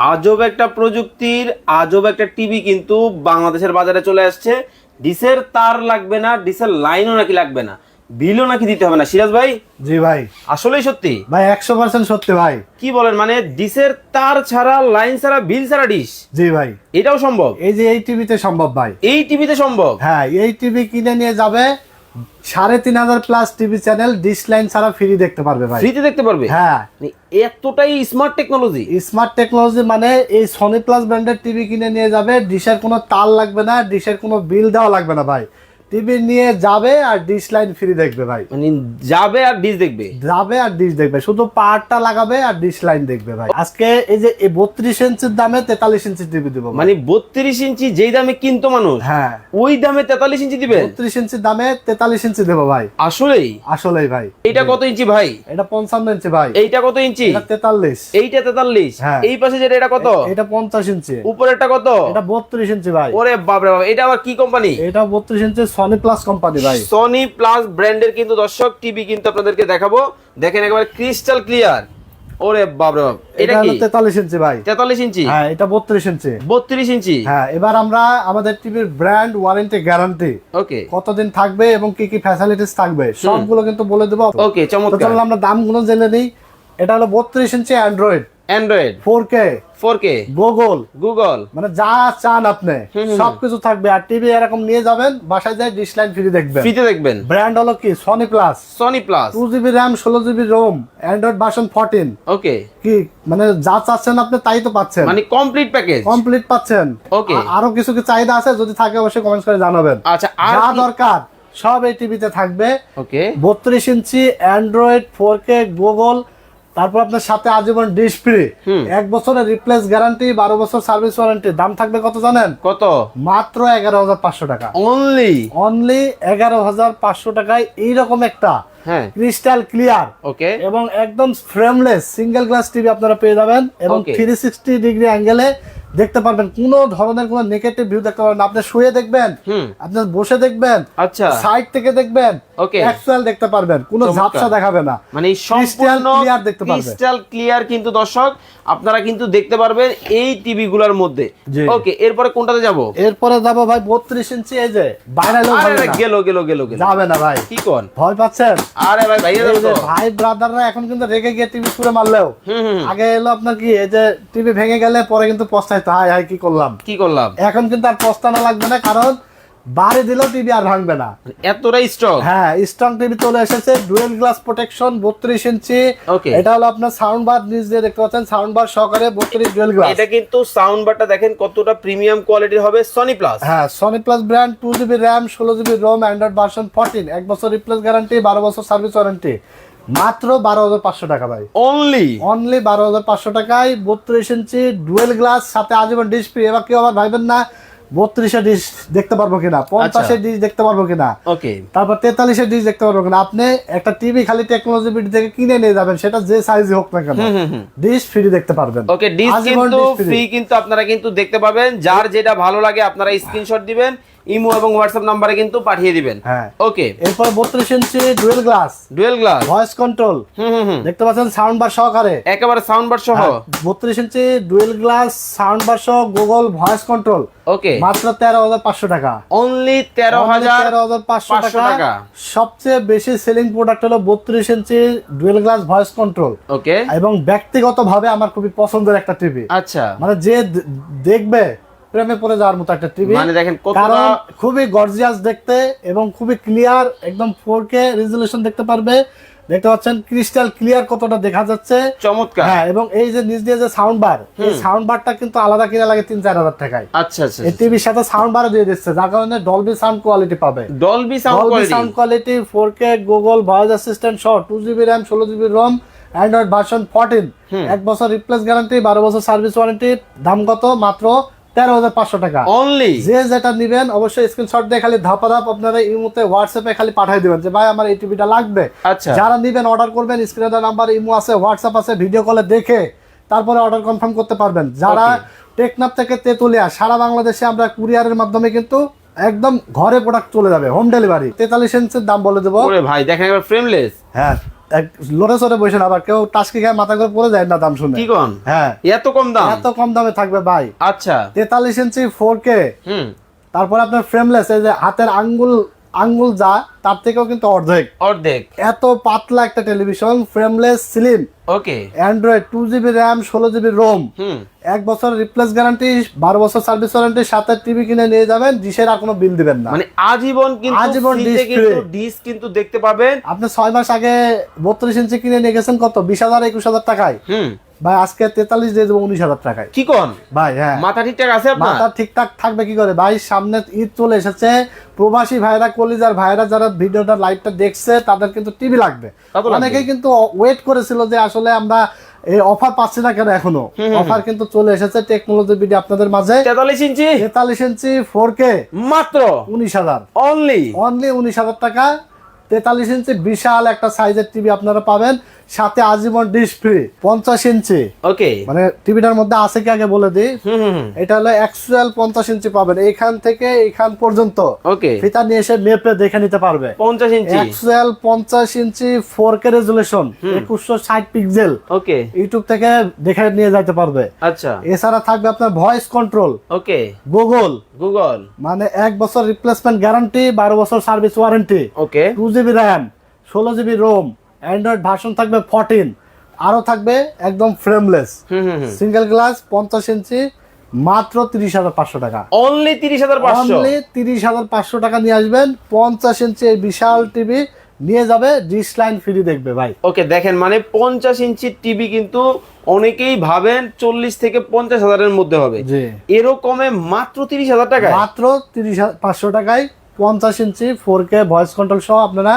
আজব একটা প্রযুক্তির আজব একটা টিভি কিন্তু বাংলাদেশের বাজারে চলে আসছে। ডিসের তার লাগবে না ডিসের লাইনও নাকি লাগবে না। বিলও নাকি দিতে হবে না। সিরাজ ভাই? জি ভাই। আসলেই সত্যি? ভাই একশো পার্সেন্ট সত্যি ভাই। কি বলেন মানে ডিসের তার ছাড়া লাইন ছাড়া বিল ছাড়া ডিশ জি ভাই। এটাও সম্ভব? এই যে এই টিভিতে সম্ভব ভাই। এই টিভিতে সম্ভব? হ্যাঁ এই টিভি কিনে নিয়ে যাবে সাড়ে তিন হাজার plus TV channel dish line ছাড়া ফ্রি দেখতে পারবে ভাই। ফ্রিতে দেখতে পারবে? হ্যাঁ। মানে এতটাই স্মার্ট টেকনোলজি স্মার্ট টেকনোলজি মানে এই সনি প্লাস ব্র্যান্ডের টিভি কিনে নিয়ে যাবে ডিশের কোনো তার লাগবে না ডিশের কোনো বিল দেওয়া লাগবে না ভাই। টিভি নিয়ে যাবে আর ডিশ লাইন ফ্রি দেখবে ভাই। মানে যাবে আর ডিশ দেখবে? যাবে আর ডিশ দেখবে শুধু পাওয়ারটা লাগাবে আর ডিশ লাইন দেখবে ভাই। আজকে এই যে বত্রিশ ইঞ্চির দামে তেতাল্লিশ ইঞ্চি টিভি দিব মানে বত্রিশ ইঞ্চি যেই দামে কিনতো মানুষ হ্যাঁ। ওই দামে তেতাল্লিশ ইঞ্চি দিবেন বত্রিশ ইঞ্চির দামে তেতাল্লিশ ইঞ্চি দেবো ভাই। আসলেই? আসলেই ভাই। এইটা কত ইঞ্চি ভাই? এটা পঞ্চান্ন ইঞ্চি ভাই। এইটা কত ইঞ্চি? তেতাল্লিশ। এইটা তেতাল্লিশ। হ্যাঁ। এই পাশে যেটা এটা কত? এটা পঞ্চাশ ইঞ্চি। উপরেরটা কত? এটা বত্রিশ ইঞ্চি ভাই। ওরে বাপরে বাপ এটা আবার কি কোম্পানি এটা বত্রিশ ইঞ্চি সনি প্লাস কোম্পানি ভাই। সনি প্লাস ব্র্যান্ডের কিন্তু দর্শক টিভি কিন্তু আপনাদেরকে দেখাবো। দেখেন একবার ক্রিস্টাল ক্লিয়ার ওরে বাপরে বাপ এটা কি? হলো তেতাল্লিশ ইঞ্চি ভাই। তেতাল্লিশ ইঞ্চি? হ্যাঁ এটা বত্রিশ ইঞ্চি। বত্রিশ ইঞ্চি? হ্যাঁ এবার আমরা আমাদের টিভির ব্র্যান্ড ওয়ারেন্টি গ্যারান্টি ওকে কতদিন থাকবে এবং কি কি ফ্যাসিলিটিস থাকবে সবগুলো কিন্তু বলে দেবো। ওকে চমৎকার। চলুন আমরা দামগুলো জেনে নিই। এটা হলো বত্রিশ ইঞ্চি Android Android four K four K Google Google মানে যা চান আপনি সবকিছু থাকবে। আর টিভি এরকম নিয়ে যাবেন বাসায় যায় ডিশ লাইন ফ্রি দেখবেন। ফ্রিতে দেখবেন। ব্র্যান্ড হলো কি? Sony plus Sony plus two GB RAM ষোলো GB ROM Android version fourteen okay কি? মানে যা চাচ্ছেন আপনি তাই তো পাচ্ছেন। মানে কমপ্লিট প্যাকেজ কমপ্লিট পাচ্ছেন. আ- আরও কিছু কি চাহিদা আছে? যদি থাকে অবশ্যই কমেন্ট করে জানাবেন। আচ্ছা আর যা দরকার সব এই টিভিতে থাকবে। ওকে বত্রিশ ইঞ্চি অ্যান্ড্রয়েড ফোর কে গুগল তারপর আপনার সাথে আজীবন ডিশ ফ্রি এক বছরের রিপ্লেস গ্যারান্টি বারো বছর সার্ভিস ওয়ারেন্টি দাম থাকবে কত জানেন? কত? মাত্র এগারো হাজার পাঁচশো টাকা। অনলি অনলি এগারো হাজার পাঁচশো টাকায় এইরকম একটা ক্রিস্টাল ক্লিয়ার ওকে এবং একদম ফ্রেমলেস সিঙ্গেল গ্লাস টিভি আপনারা পেয়ে যাবেন। এবং থ্রি সিক্সটি ডিগ্রি অ্যাঙ্গেলে দেখতে পারবেন কোনো ধরনের কোনো নেগেটিভ ভিউ দেখতে পারবেন আপনি শুয়ে দেখবেন আপনি বসে দেখবেন আচ্ছা। সাইড থেকে দেখবেন Okay. অ্যাকচুয়াল দেখতে পারবেন কোনো। ঝাপসা দেখাবে না। মানে সম্পূর্ণ clear দেখতে পারবেন। ক্রিস্টাল ক্লিয়ার কিন্তু দর্শক আপনারা কিন্তু দেখতে পারবেন এই টিভি গুলার মধ্যে। ওকে এরপরে কোনটাতে যাব? এরপরে যাব ভাই বত্রিশ ইঞ্চি এই যে বাইরে আরে গেল গেল গেল গেল। যাবে না ভাই। কি কোন? ভয় পাচ্ছেন? আরে ভাই তো। ভাই ব্রাদাররা এখন কিন্তু রেগে গিয়ে টিভি ছুড়ে মারলেও। আগে এলো আপনার কি এই যে টিভি ভেঙে গেলে পরে কিন্তু পস্তাইতো হাই হাই কি করলাম? কি করলাম? এখন কিন্তু আর পস্তানো লাগবে না কারণ বাড়ি দিলেও টিভি আর ভাঙবে না। এতটাই স্টক হ্যাঁ স্ট্রং টিভি চলে এসেছে ডুয়েল গ্লাস প্রোটেকশন বত্রিশ ইঞ্চি. এটা হলো আপনার সাউন্ড বার নিচ দিয়ে দেখতে পাচ্ছেন সাউন্ড বার সহকারে বত্রিশ ডুয়েল গ্লাস এটা কিন্তু সাউন্ড বারটা দেখেন কতটা প্রিমিয়াম কোয়ালিটির হবে সনি প্লাস হ্যাঁ Sony plus brand two GB RAM ষোলো GB ROM Android version fourteen এক বছর রিপ্লেস গ্যারান্টি বারো বছর সার্ভিস ওয়ারেন্টি মাত্র বারো হাজার পাঁচশো টাকা ভাই। অনলি অনলি বারো হাজার পাঁচশো টাকায় বত্রিশ ইঞ্চি ডুয়েল গ্লাস সাথে আজীবন ফ্রি এবার কেউ আবার ভাইবেন না বত্রিশে ডিশ দেখতে পারব কিনা পঞ্চাশে ডিশ দেখতে পারব কিনা। ওকে তারপর তেতাল্লিশে ডিশ দেখতে পারব কিনা। আপনি একটা টিভি খালি টেকনোলজি বিট থেকে কিনে নিয়ে যাবেন সেটা যে সাইজে হোক না কেন ডিশ ফ্রি দেখতে পারবেন। ওকে ডিস কিন্তু ফ্রি কিন্তু আপনারা কিন্তু দেখতে পাবেন। যার যেটা ভালো লাগে আপনারা স্ক্রিনশট দিবেন। ইমো এবং হোয়াটসঅ্যাপ নাম্বারে কিন্তু পাঠিয়ে দিবেন। হ্যাঁ। ওকে। এরপর বত্রিশ inch dual glass. Dual glass. Voice control. হুম হুম দেখতে পাচ্ছেন সাউন্ড বার সহকারে। একেবারে সাউন্ড বার সহ। বত্রিশ inch dual glass sound bar সহ গুগল ভয়েস কন্ট্রোল। ওকে। মাত্র তেরো হাজার পাঁচশো টাকা। অনলি তেরো হাজার তেরো হাজার পাঁচশো পাঁচশো টাকা। টাকা। সবচেয়ে বেশি সেলিং প্রোডাক্ট হলো বত্রিশ inch dual glass voice control. Okay. এবং ব্যক্তিগত ভাবে আমার খুবই পছন্দের একটা টিভি আচ্ছা। মানে যে দেখবে প্রেমে পড়ে যাওয়ার মতো একটা টিভি মানে দেখেন কারণ খুবই গর্জিয়াস দেখতে এবং খুবই ক্লিয়ার একদম ফোর কে রেজলিউশন দেখতে পারবে। দেখতে পাচ্ছেন ক্রিস্টাল ক্লিয়ার কতটা দেখা যাচ্ছে। চমৎকার। হ্যাঁ এবং এই যে নিচ দিয়ে যে সাউন্ড বার এই সাউন্ড বারটা কিন্তু আলাদা কিনা লাগে তিন চার হাজার টাকায়। আচ্ছা আচ্ছা এই টিভির সাথে সাউন্ড বারও দিয়ে দিচ্ছে যার কারণে ডলবি সাউন্ড কোয়ালিটি পাবে। Dolby sound quality sound quality four K Google voice assistant সহ টু জিবি র্যাম ষোলো GB ROM Android version fourteen এক বছর রিপ্লেস গ্যারান্টি বারো বছর সার্ভিস ওয়ারেন্টি দাম কত? মাত্র তেরো হাজার পাঁচশো টাকা। অনলি যে যেটা নিবেন অবশ্যই স্ক্রিনশট দিয়ে খালি ধাপা ধাপ আপনারা ইমোতে হোয়াটসঅ্যাপে খালি পাঠিয়ে দিবেন যে ভাই আমার এই টিভিটা লাগবে। আচ্ছা। যারা নিবেন অর্ডার করবেন স্ক্রিনে নাম্বার ইমো আছে হোয়াটসঅ্যাপ আছে ভিডিও কলে দেখে তারপরে অর্ডার কনফার্ম করতে পারবেন। যারা টেকনাপ থেকে তেতুলিয়া সারা বাংলাদেশে আমরা কুরিয়ারের মাধ্যমে কিন্তু একদম ঘরে প্রোডাক্ট চলে যাবে হোম ডেলিভারি তেতাল্লিশ ইঞ্চের দাম বলে দেবো। ভাই দেখেন ফ্রেমলেস হ্যাঁ। লড়ে চড়ে বসে না আবার কেউ টাস্কি গায়ে মাথা করে পড়ে যায় না দাম শুনে। কি কোন? হ্যাঁ। এত কম দাম? এত কম দামে থাকবে ভাই। আচ্ছা। তেতাল্লিশ ইঞ্চি ফোর কে তারপর আপনার ফ্রেমলেস এই যে হাতের আঙ্গুল আঙ্গুল যা তার থেকেও কিন্তু অর্ধেক। অর্ধেক। এত পাতলা একটা television frameless slim okay. Android two GB RAM ষোলো জিবি রোম এক বছর রিপ্লেস গ্যারান্টি বারো বছর সার্ভিস ওয়ারেন্টি সাথে টিভি কিনে নিয়ে যাবেন ডিশের আর কোনো বিল দিবেন না। মানে আজীবন কিন্তু আজীবন। ডিশ কিন্তু দেখতে পাবেন। আপনি ছয় মাস আগে বত্রিশ ইঞ্চি কিনে নিয়ে গেছেন কত? বিশ হাজার একুশ হাজার টাকায়। ভাই আজকে তেতাল্লিশ দিয়ে দেবো উনিশ হাজার টাকায়। কি কোন? ভাই হ্যাঁ। মাথা ঠিকঠাক আছে মাথা ঠিকঠাক থাকবে কি করে? ভাই সামনে ঈদ চলে এসেছে। প্রবাসী ভাইরা কলিজার ভাইরা যারা ভিডিওটা লাইভটা দেখছে তাদের কিন্তু টিভি লাগবে। অনেকেই কিন্তু ওয়েট করেছিল যে আসলে আমরা এই অফার পাচ্ছি না কেন এখনও। অফার কিন্তু চলে এসেছে টেকনোলজি ভিডিও আপনাদের মাঝে। তেতাল্লিশ ইঞ্চি? তেতাল্লিশ ইঞ্চি ফোর কে মাত্র? উনিশ হাজার। অনলি অনলি উনিশ হাজার টাকা। তেতাল্লিশ ইঞ্চি বিশাল একটা সাইজের টিভি আপনারা পাবেন। সাথে আজীবন ফ্রি পঞ্চাশ ইঞ্চি। ওকে মানে টিভিটার মধ্যে আছে কি আগে বলে দিই? এটা হলো অ্যাকচুয়াল পঞ্চাশ ইঞ্চি পাবেন। এখান থেকে এখান পর্যন্ত। ওকে ফিতা নিয়ে এসে মেপে দেখে নিতে পারবে। পঞ্চাশ ইঞ্চি। অ্যাকচুয়াল পঞ্চাশ ইঞ্চি ফোর কে রেজুলেশন একুশশো ষাট পিক্সেল ওকে ইউটিউব থেকে দেখে নিয়ে যেতে পারবে। আচ্ছা। এছাড়া থাকবে আপনার voice control okay Google Google মানে এক বছর রিপ্লেসমেন্ট গ্যারান্টি বারো বছর service warranty okay two GB RAM ষোলো জিবি রোম অ্যান্ড্রয়েড ভার্সন থাকবে ফোরটিন আরও থাকবে একদম ফ্রেমলেস সিঙ্গেল গ্লাস পঞ্চাশ ইঞ্চি মাত্র তিরিশ হাজার পাঁচশো টাকা। অনলি তিরিশ হাজার অনলি তিরিশ হাজার পাঁচশো টাকা নিয়ে আসবেন। পঞ্চাশ ইঞ্চি এই বিশাল টিভি নিয়ে যাবে ডিশ লাইন ফ্রি দেখবে ভাই। ওকে দেখেন মানে পঞ্চাশ ইঞ্চির টিভি কিন্তু অনেকেই ভাবেন চল্লিশ থেকে পঞ্চাশ হাজারের মধ্যে হবে। এরকমে মাত্র তিরিশ হাজার টাকা মাত্র তিরিশ পাঁচশো টাকায় পঞ্চাশ inch four K voice control সহ আপনারা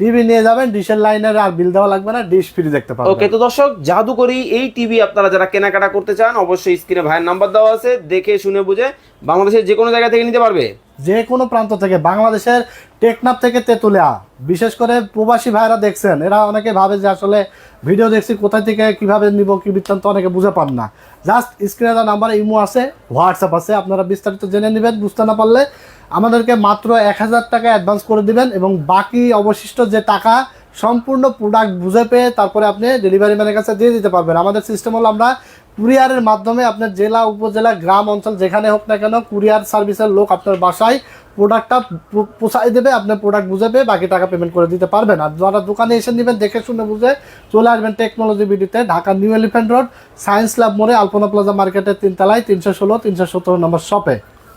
টিভি নিয়ে যাবেন ডিশের লাইনের আর বিল দেওয়া লাগবে না ডিশ ফ্রি দেখতে ওকে পাবেন তো দর্শক জাদুকরি এই টিভি আপনারা যারা কেনাকাটা করতে চান অবশ্যই স্ক্রিনে ভাইয়ের নাম্বার দেওয়া আছে দেখে শুনে বুঝে বাংলাদেশের যে কোনো জায়গা থেকে নিতে পারবে। যে কোনো প্রান্ত থেকে বাংলাদেশের টেকনাফ থেকে তেতুলিয়া বিশেষ করে প্রবাসী ভাইরা দেখছেন এরা অনেকে ভাবে যে আসলে ভিডিও দেখছি কোথায় থেকে কীভাবে নিব কি বৃত্তান্ত অনেকে বুঝে পান না। জাস্ট স্ক্রিনে দেওয়া নাম্বার ইমো আছে হোয়াটসঅ্যাপ আছে আপনারা বিস্তারিত জেনে নেবেন বুঝতে না পারলে আমাদেরকে মাত্র এক হাজার টাকা অ্যাডভান্স করে দিবেন এবং বাকি অবশিষ্ট যে টাকা সম্পূর্ণ প্রোডাক্ট বুঝে পেয়ে তারপরে আপনি ডেলিভারি ম্যানের কাছে দিয়ে দিতে পারবেন। আমাদের সিস্টেম হলো আমরা কুরিয়ারের মাধ্যমে আপনার জেলা, উপজেলা, গ্রাম, অঞ্চল যেখানে হোক না কেন কুরিয়ার সার্ভিসের লোক আপনার বাসায় প্রোডাক্টটা পোষাই দেবে আপনার প্রোডাক্ট বুঝে পেয়ে বাকি টাকা পেমেন্ট করে দিতে পারবেন। আর যারা দোকানে এসে নেবেন, দেখে শুনে বুঝে চলে আসবেন technology বিডিতে Dhaka New Elephant Road Science Lab মোড়ে আলপনা প্লাজা মার্কেটের তিনতলায়, তিনশো ষোলো, তিনশো সতেরো নম্বর শপে